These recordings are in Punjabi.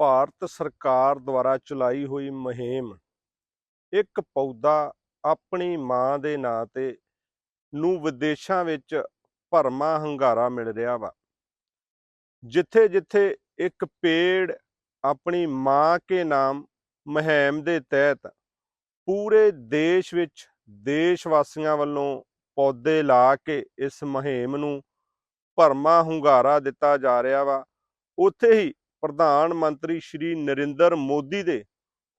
ਭਾਰਤ ਸਰਕਾਰ ਦੁਆਰਾ ਚਲਾਈ ਹੋਈ ਮੁਹਿੰਮ, ਇੱਕ ਪੌਦਾ ਆਪਣੀ ਮਾਂ ਦੇ ਨਾਂ ਤੇ ਨੂੰ ਵਿਦੇਸ਼ਾਂ ਵਿੱਚ ਭਰਮਾ ਹੰਗਾਰਾ ਮਿਲ ਰਿਹਾ ਵਾ। ਜਿੱਥੇ ਜਿੱਥੇ ਇੱਕ ਪੇੜ ਆਪਣੀ ਮਾਂ ਕੇ ਨਾਮ ਮੁਹਿੰਮ ਦੇ ਤਹਿਤ ਪੂਰੇ ਦੇਸ਼ ਵਿੱਚ ਦੇਸ਼ ਵਾਸੀਆਂ ਵੱਲੋਂ ਪੌਦੇ ਲਾ ਕੇ ਇਸ ਮੁਹਿੰਮ ਨੂੰ ਭਰਮਾ ਹੁੰਗਾਰਾ ਦਿੱਤਾ ਜਾ ਰਿਹਾ ਵਾ, ਉੱਥੇ ਹੀ ਪ੍ਰਧਾਨ ਮੰਤਰੀ ਸ਼੍ਰੀ ਨਰਿੰਦਰ ਮੋਦੀ ਦੇ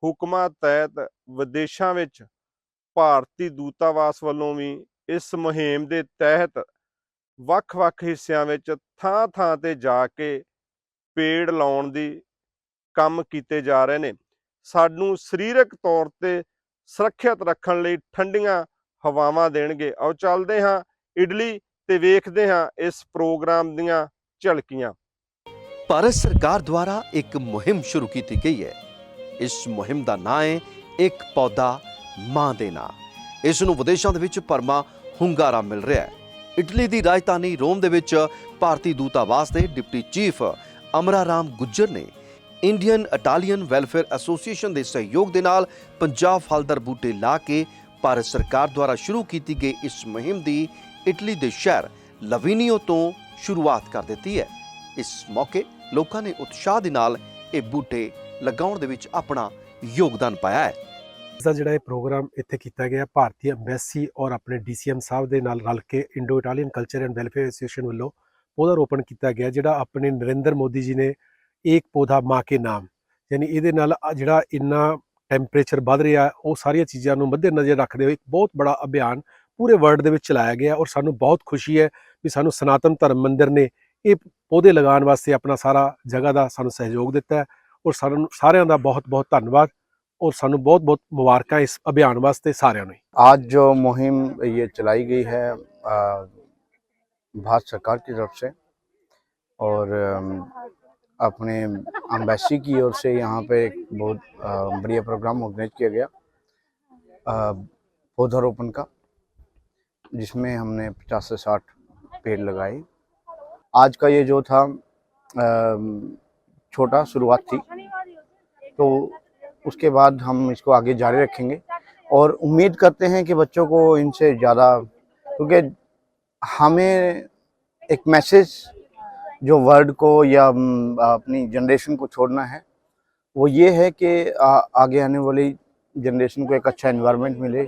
ਹੁਕਮਾਂ ਤਹਿਤ ਵਿਦੇਸ਼ਾਂ ਵਿੱਚ ਭਾਰਤੀ ਦੂਤਾਵਾਸ ਵੱਲੋਂ ਵੀ ਇਸ ਮੁਹਿੰਮ ਦੇ ਤਹਿਤ ਵੱਖ-ਵੱਖ ਹਿੱਸਿਆਂ ਵਿੱਚ ਥਾਂ-ਥਾਂ ਤੇ ਜਾ ਕੇ ਪੇੜ ਲਾਉਣ ਦੀ ਕੰਮ ਕੀਤੇ ਜਾ ਰਹੇ ਨੇ। ਸਾਨੂੰ ਸਰੀਰਕ ਤੌਰ ਤੇ ਸੁਰੱਖਿਅਤ ਰੱਖਣ ਲਈ ਠੰਡੀਆਂ ਹਵਾਵਾਂ ਦੇਣਗੇ। ਆਓ ਚੱਲਦੇ ਹਾਂ, ਇਡਲੀ ਤੇ ਵੇਖਦੇ ਹਾਂ ਇਸ ਪ੍ਰੋਗਰਾਮ ਦੀਆਂ ਝਲਕੀਆਂ। ਭਾਰਤ ਸਰਕਾਰ ਦੁਆਰਾ ਇੱਕ ਮੁਹਿੰਮ ਸ਼ੁਰੂ ਕੀਤੀ ਗਈ ਹੈ। ਇਸ ਮੁਹਿੰਮ ਦਾ ਨਾਂ ਹੈ ਇੱਕ ਪੌਦਾ ਮਾਂ ਦੇ ਨਾਂ। ਇਸ ਨੂੰ ਵਿਦੇਸ਼ਾਂ ਦੇ ਵਿੱਚ ਪਰਮਾ ਹੁੰਗਾਰਾ ਮਿਲ ਰਿਹਾ ਹੈ। ਇਟਲੀ ਦੀ ਰਾਜਧਾਨੀ ਰੋਮ ਦੇ ਵਿੱਚ ਭਾਰਤੀ ਦੂਤਾਵਾਸ ਦੇ ਡਿਪਟੀ ਚੀਫ ਅਮਰਾ ਰਾਮ ਗੁੱਜਰ ਨੇ ਇੰਡੀਅਨ ਇਟਾਲੀਅਨ ਵੈਲਫੇਅਰ ਐਸੋਸੀਏਸ਼ਨ ਦੇ ਸਹਿਯੋਗ ਦੇ ਨਾਲ ਪੰਜਾਬ ਫਲਦਾਰ ਬੂਟੇ ਲਾ ਕੇ ਭਾਰਤ ਸਰਕਾਰ ਦੁਆਰਾ ਸ਼ੁਰੂ ਕੀਤੀ ਗਈ ਇਸ ਮੁਹਿੰਮ ਦੀ ਇਟਲੀ ਦੇ ਸ਼ਹਿਰ ਲਵੀਨੀਓ ਤੋਂ ਸ਼ੁਰੂਆਤ ਕਰ ਦਿੱਤੀ ਹੈ। ਇਸ ਮੌਕੇ ਲੋਕਾਂ ਨੇ ਉਤਸ਼ਾਹ ਦੇ ਨਾਲ ਇਹ ਬੂਟੇ ਲਗਾਉਣ ਦੇ ਵਿੱਚ ਆਪਣਾ ਯੋਗਦਾਨ ਪਾਇਆ ਹੈ। ਇਸ ਦਾ ਜਿਹੜਾ ਇਹ ਪ੍ਰੋਗਰਾਮ ਇੱਥੇ ਕੀਤਾ ਗਿਆ, ਭਾਰਤੀ ਐਮਬੈਸੀ ਔਰ ਆਪਣੇ ਡੀਸੀਐਮ ਸਾਹਿਬ ਦੇ ਨਾਲ ਰਲ ਕੇ Indo Italian culture and welfare association ਵੱਲੋਂ ਪੌਦਾ ਰੋਪਣ ਕੀਤਾ ਗਿਆ, ਜਿਹੜਾ ਆਪਣੇ ਨਰਿੰਦਰ ਮੋਦੀ ਜੀ ਨੇ ਇੱਕ ਪੌਦਾ ਮਾਂ ਕੇ ਨਾਮ, ਯਾਨੀ ਇਹਦੇ ਨਾਲ ਜਿਹੜਾ ਇੰਨਾ ਟੈਂਪਰੇਚਰ ਵੱਧ ਰਿਹਾ, ਉਹ ਸਾਰੀਆਂ ਚੀਜ਼ਾਂ ਨੂੰ ਮੱਦੇ ਨਜ਼ਰ ਰੱਖਦੇ ਹੋਏ ਇੱਕ ਬਹੁਤ ਬੜਾ ਅਭਿਆਨ ਪੂਰੇ ਵਰਲਡ ਦੇ ਵਿੱਚ ਚਲਾਇਆ ਗਿਆ ਔਰ ਸਾਨੂੰ ਬਹੁਤ ਖੁਸ਼ੀ ਹੈ ਵੀ ਸਾਨੂੰ ਸਨਾਤਨ ਧਰਮ ਮੰਦਿਰ ਨੇ ਇਹ ਪੌਦੇ ਲਗਾਉਣ ਵਾਸਤੇ ਆਪਣਾ ਸਾਰਾ ਜਗ੍ਹਾ ਦਾ ਸਾਨੂੰ ਸਹਿਯੋਗ ਦਿੱਤਾ ਹੈ ਔਰ ਸਾਨੂੰ ਸਾਰਿਆਂ ਦਾ ਬਹੁਤ ਬਹੁਤ ਧੰਨਵਾਦ और ਸਾਨੂੰ ਬਹੁਤ ਬਹੁਤ ਮੁਬਾਰਕਾਂ ਇਸ ਅਭਿਆਨ ਵਾਸਤੇ ਸਾਰਿਆਂ ਨੂੰ आज जो मुहिम ये चलाई गई है अ, भारत सरकार की तरफ से और अम, अपने अम्बेसी की ओर से यहाँ पे एक बहुत अ, बढ़िया प्रोग्राम ऑर्गेनाइज किया गया अ, पौधारोपण का जिसमें हमने 50 से 60 पेड़ लगाए आज का ये जो था छोटा शुरुआत थी तो उसके बाद हम इसको आगे जारी रखेंगे। और उम्मीद करते हैं कि बच्चों को इनसे ज़्यादा, क्योंकि हमें एक मैसेज, जो वर्ल्ड को या अपनी जनरेशन को छोड़ना है, वो ये है कि आगे आने वाली जनरेशन को एक अच्छा एनवायरनमेंट मिले।